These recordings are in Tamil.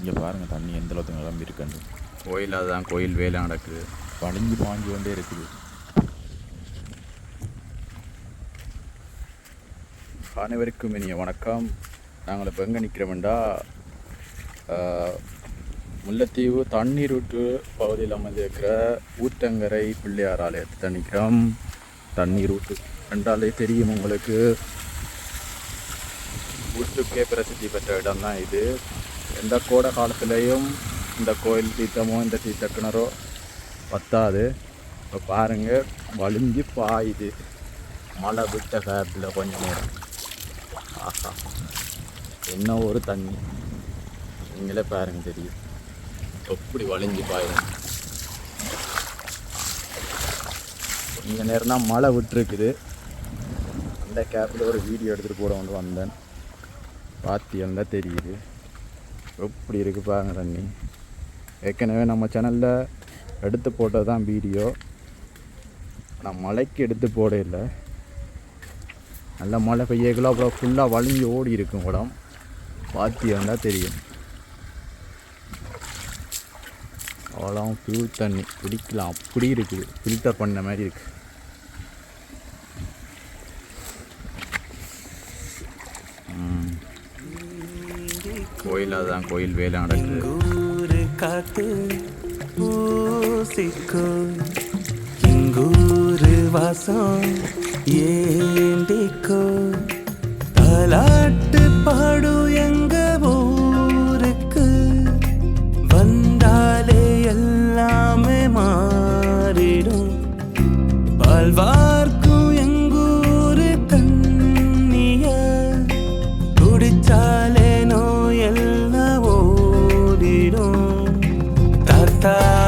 இங்கே பாருங்கள் தண்ணி எந்த அளவுக்கு நிரம்பி இருக்குன்னு. கோயில் அதுதான் கோயில் வேலை நடக்குது. வடிஞ்சு பாஞ்சு கொண்டே இருக்குது. அனைவருக்கும் இனிய வணக்கம். நாங்கள் இப்போ எங்கே நிற்கிறோம்டா முல்லைத்தீவு தண்ணீர் ஊற்று பகுதியில் அமைந்திருக்கிற ஊத்தங்கரை பிள்ளையார் ஆலயத்தை நிற்கிறோம் தண்ணீர் ஊற்று ரெண்டாலே தெரியும் உங்களுக்கு. ஊற்றுக்கே பிரசித்தி பெற்ற இடம் தான் இது. எந்த கோடை காலத்துலேயும் இந்த கோயில் தீர்த்தமோ இந்த தீர்த்த கிணறோ பத்தாது. இப்போ பாருங்கள் வலிஞ்சு பாயுது. மழை விட்ட கேப்பில் கொஞ்ச நேரம். ஆஹா. என்ன ஒரு தண்ணி. நீங்களே பாருங்க தெரியும். எப்படி வலிஞ்சு பாயும் கொஞ்ச நேரம் தான் மழை விட்டுருக்குது. அந்த கேப்பில் ஒரு வீடியோ எடுத்துகிட்டு போட கொண்டு வந்தேன் பாத்தியம்னா தெரியுது? எப்படி இருக்குது பாருங்க தண்ணி. ஏற்கனவே நம்ம சேனலில் எடுத்து போட்டது தான் வீடியோ ஆனால் மழைக்கு எடுத்து போட இல்லை நல்ல மழை பெய்யக்குள்ள அப்புறம் ஃபுல்லாக வலிஞ்சு ஓடி இருக்கும் குடம் பாத்தியம்னா தெரியும். அவ்வளோ பியூர் தண்ணி. குடிக்கலாம். அப்படி இருக்குது ஃபில்டர் பண்ண மாதிரி இருக்குது ம். கோயில் அதுதான் கோயில் வேலை நடக்குது. காத்து பூசிக்கோ இங்கூரு வாசம் ஏ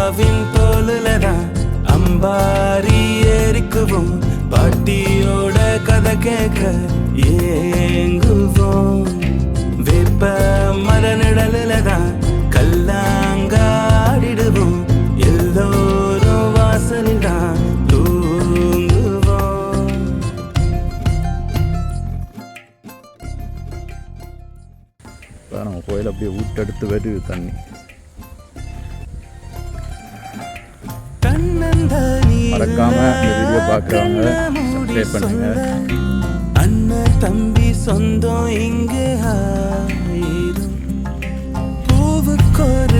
தாத்தாவின் தோலுலதான் அம்பாரி ஏறிக்குவோம் பாட்டியோட கதை கேட்க ஏங்குவோம். வெப்ப மர நிழலுலதான் கல்லாங்காடிடுவோம். எல்லோரும் வாசலில் தான் தூங்குவோம். நம்ம கோயில் அப்படியே ஊட்டெடுத்து வருது தண்ணி. மறக்காம இந்த வீடியோ பார்க்குறவங்க சப்ஸ்கிரைப் பண்ணுங்க. அண்ணன் தம்பி சொந்தம் இங்கு ஆயிரும் பூவுக்கொரு